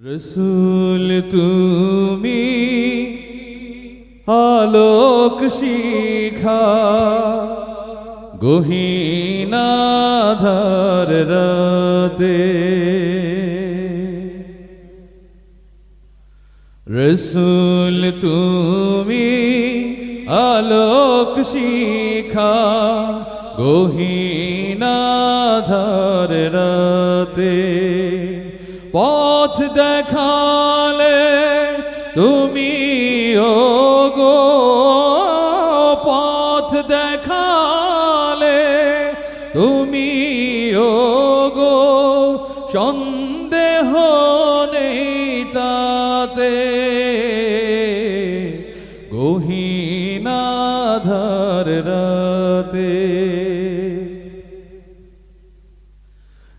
রসুল তুমি আলোক শিখা গহীনাধার রাতে। রসুল তুমি আলোক শিখা গহীনাধার রাতে। পথ দেখালে তুমি ও গো পথ দেখালে তুমি ও গো সন্দেহ নেই তাতে। গহীনাধার রাতে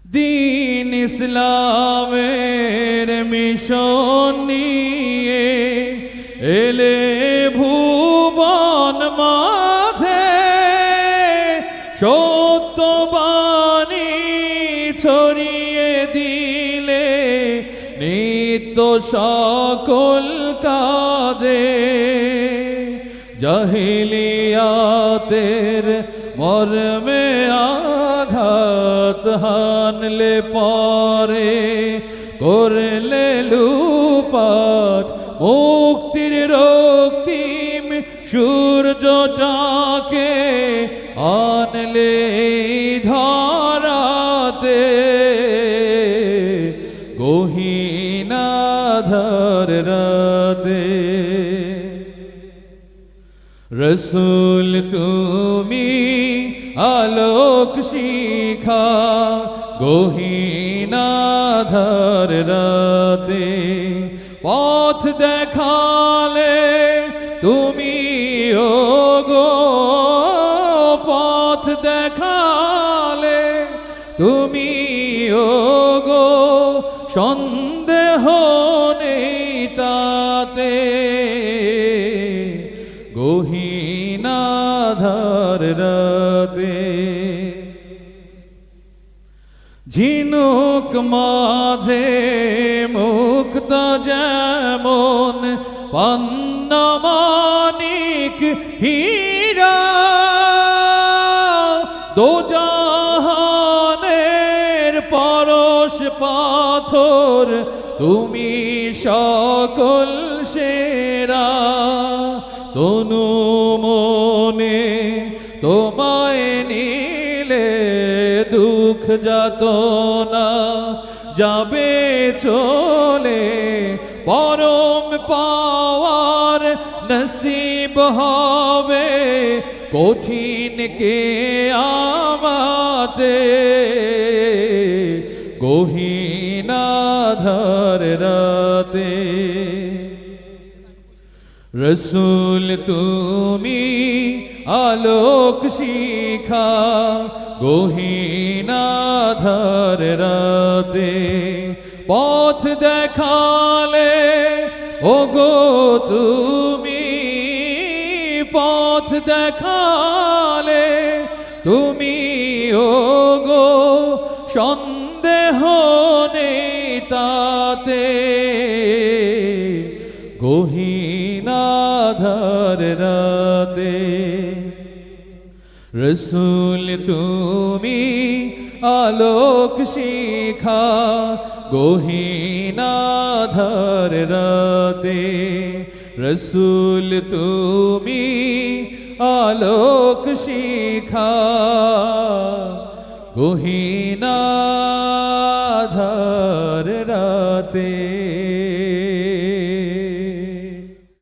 দিন ইসলামের মিশন নিয়ে এলে ভুবন মাঝে। সত্যবাণী ছড়িয়ে দিলে নিত্য সকল কাজে। জাহিলিয়াতের মর্মে আঘাত হানলে পরে করলে লুপাট মুক্তির রক্তিম সূর্যটাকে আনলে ধরাতে। গহীনাধার রাতে। রসুল তুমি আলোক শিখা গহীনাধার রাতে পথ দেখালে তুমি গো পথ দেখালে তুমি গো সন্দেহ নেই তাতে। গহীনাধার রাতে ঝিনুক মাঝে মুক্ত যেমন পন্নমানিক হীরা। দোজাহানের পরশ পাথর, তুমি সকল সেরা। তনু মনে দুঃখ যাত না যাবে চলে, পরম পাওয়ার নসিব হবে। কঠিন কে আমাতে গহীনাধার রাতে। রসুল তুমি আলোক শিখা গহীনাধার রাতে। পথ দেখালে ও গো তুমি পথ দেখালে, তুমি ও গো সন্দেহ নেই তাতে। গহীনাধার রাতে রসুল তুমি আলোক শিখা গহীনাধার রাতে। রসুল তুমি আলোক শিখা গহীনাধার রাতে।